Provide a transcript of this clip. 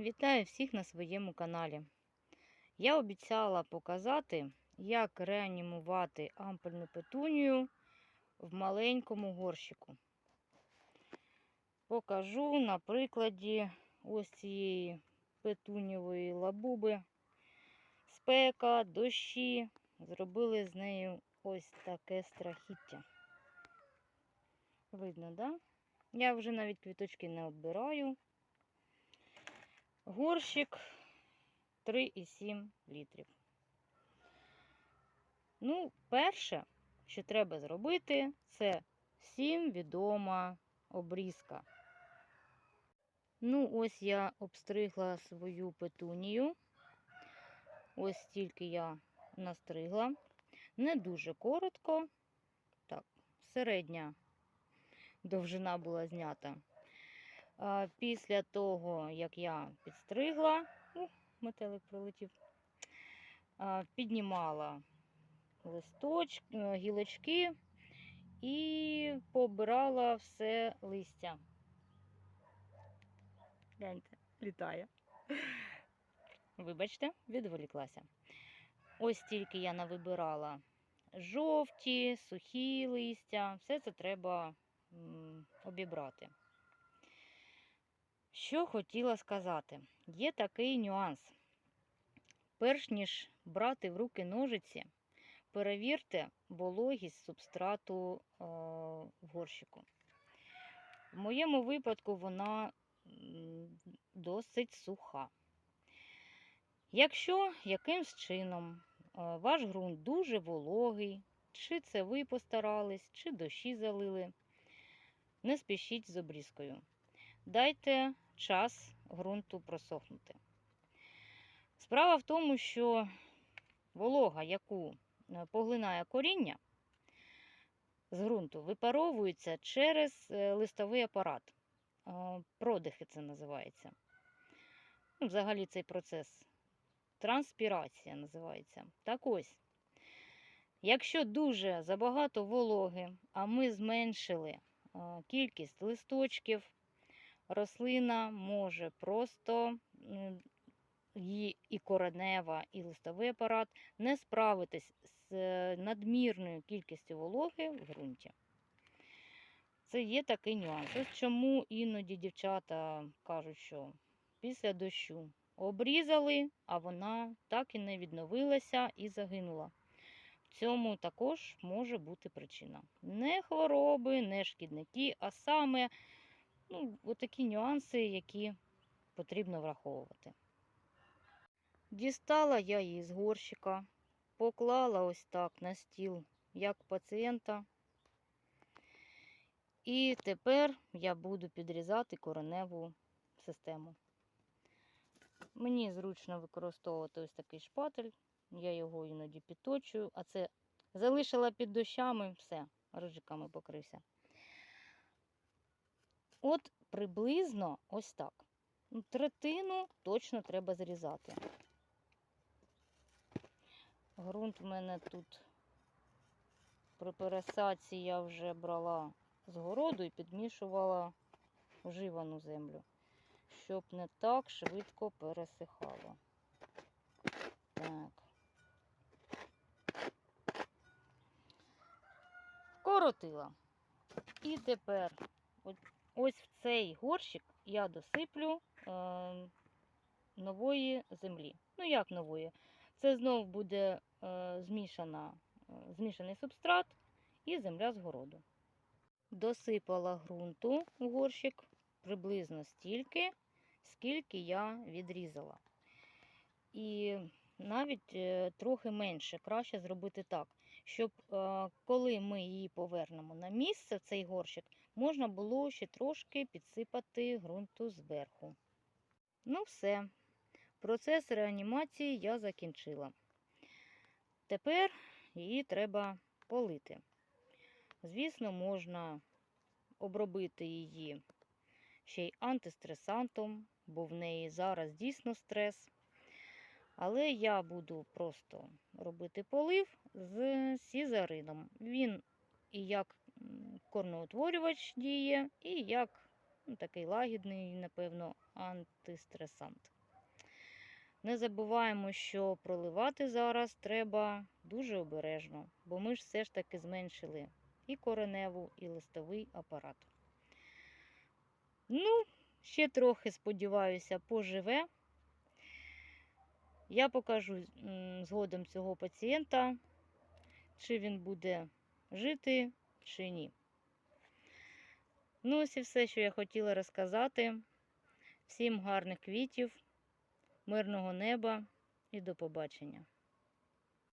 Вітаю всіх на своєму каналі. Я обіцяла показати, як реанімувати ампельну петунію в маленькому горщику. Покажу на прикладі ось цієї петунієвої лабуби. Спека, дощі зробили з нею ось таке страхіття. Видно, да? Я вже навіть квіточки не оббираю. Горщик 3,7 літрів. Ну, перше, що треба зробити, це всім відома обрізка. Ну, ось я обстригла свою петунію. Ось стільки я настригла. Не дуже коротко. Так, середня довжина була знята. Після того, як я підстригла, о, метелик прилетів, піднімала листочки, е, гілочки і побирала все листя. Гляньте, літає. Вибачте, відволіклася. Ось тільки я навибирала жовті, сухі листя, все це треба обібрати. Що хотіла сказати? Є такий нюанс. Перш ніж брати в руки ножиці, перевірте вологість субстрату е, в горщику. В моєму випадку вона досить суха. Якщо якимсь чином е, ваш ґрунт дуже вологий, чи це ви постарались, чи дощі залили, не спішіть з обрізкою. Дайте час ґрунту просохнути. Справа в тому, що волога, яку е, поглинає коріння з ґрунту, випаровується через е, листовий апарат. Е, Продихи це називається. Ну, Взагалі цей процес транспірація називається. Так ось, якщо дуже забагато вологи, а ми зменшили кількість листочків, рослина може просто її і коренева, і листовий апарат не справитись з е, надмірною кількістю вологи в ґрунті. Це є такий нюанс. Ось чому іноді дівчата кажуть, що після дощу обрізали, а вона так і не відновилася і загинула. В цьому також може бути причина. Не хвороби, не шкідники, а саме ну, отакі нюанси, які потрібно враховувати. Дістала я її з горщика, поклала ось так на стіл, як пацієнта. І тепер я буду підрізати кореневу систему. Мені зручно використовувати ось такий шпатель, я його іноді підточую, а це залишила під дощами, все, рижиками покрився. От приблизно ось так. Ну, Третину точно треба зрізати. Грунт в мене тут при пересадці я вже брала з городу і підмішувала вживану землю, щоб не так швидко пересихало. Так. Коротила. І тепер ось в цей горщик я досиплю е, нової землі. Ну, як нової? Це знов буде е, змішана, е, змішаний субстрат і земля з городу. Досипала ґрунту в горщик приблизно стільки, скільки я відрізала. І навіть е, трохи менше, краще зробити так, щоб е, коли ми її повернемо на місце, цей горщик, можна було ще трошки підсипати ґрунту зверху. Ну, все. Процес реанімації я закінчила. Тепер її треба полити. Звісно, можна обробити її ще й антистресантом, бо в неї зараз дійсно стрес. Але я буду просто робити полив з сізарином. Він і як корноутворювач діє, і як Ну, такий лагідний, напевно, антистресант. Не забуваємо, що проливати зараз треба дуже обережно, бо ми ж все ж таки зменшили і кореневу, і листовий апарат. Ну, ще трохи, сподіваюся, поживе. Я покажу згодом цього пацієнта, чи він буде жити, чи ні. Ну, ось і все, що я хотіла розказати. Всім гарних квітів, мирного неба і до побачення.